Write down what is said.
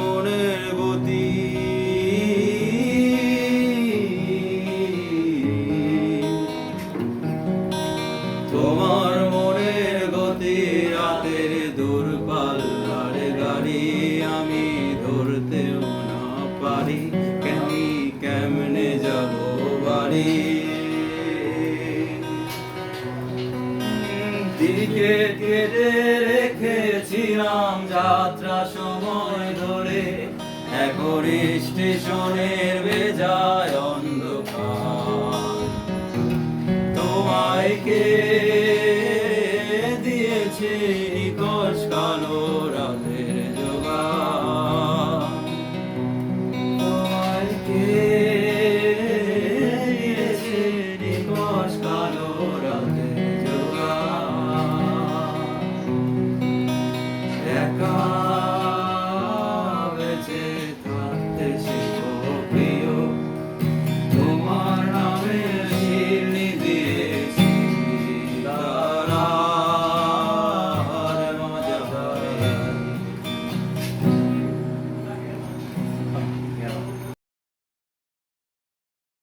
মনের গতি। তোমার মনের গতি রাতের দূরপাল্লার গাড়ি আমি ধরতেও না পারি। কেমি কেমনে যাব বাড়ি? দিকে কেটে রেখেছিলাম যাত্রা একরি স্টেশনের বেজায় অন্ধকার। তোমায় কে দিয়েছে নিকশ কালো রাতে?